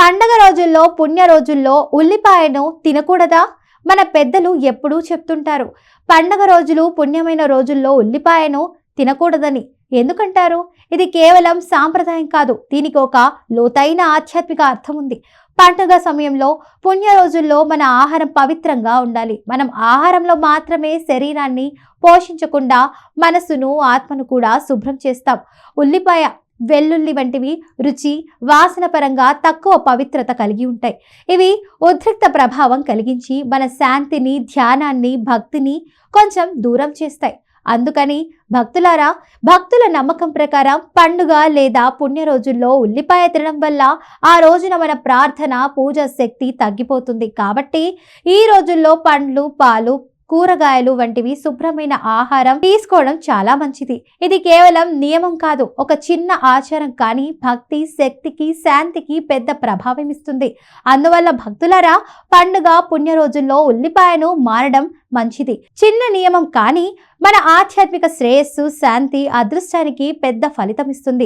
పండగ రోజుల్లో పుణ్య రోజుల్లో ఉల్లిపాయను తినకూడదా? మన పెద్దలు ఎప్పుడూ చెప్తుంటారు పండగ రోజులు పుణ్యమైన రోజుల్లో ఉల్లిపాయను తినకూడదని. ఎందుకంటారు? ఇది కేవలం సాంప్రదాయం కాదు దీనికి ఒక లోతైన ఆధ్యాత్మిక అర్థం ఉంది. పండుగ సమయంలో పుణ్య రోజుల్లో మన ఆహారం పవిత్రంగా ఉండాలి. మనం ఆహారంలో మాత్రమే శరీరాన్ని పోషించకుండా మనసును ఆత్మను కూడా శుభ్రం చేస్తాం. ఉల్లిపాయ వెల్లుల్లి వంటివి రుచి వాసన పరంగా తక్కువ పవిత్రత కలిగి ఉంటాయి. ఇవి ఉద్రిక్త ప్రభావం కలిగించి మన శాంతిని ధ్యానాన్ని భక్తిని కొంచెం దూరం చేస్తాయి. అందుకని భక్తులారా భక్తుల నమ్మకం ప్రకారం పండుగ లేదా పుణ్య రోజుల్లో ఉల్లిపాయ తినడం వల్ల ఆ రోజున మన ప్రార్థన పూజ శక్తి తగ్గిపోతుంది. కాబట్టి ఈ రోజుల్లో పండ్లు పాలు కూరగాయలు వంటివి శుభ్రమైన ఆహారం తీసుకోవడం చాలా మంచిది. ఇది కేవలం నియమం కాదు ఒక చిన్న ఆచారం కానీ భక్తి శక్తికి శాంతికి పెద్ద ప్రభావం ఇస్తుంది. అందువల్ల భక్తులరా పండుగ పుణ్య రోజుల్లో ఉల్లిపాయను మారడం మంచిది. చిన్న నియమం కానీ మన ఆధ్యాత్మిక శ్రేయస్సు శాంతి అదృష్టానికి పెద్ద ఫలితం ఇస్తుంది.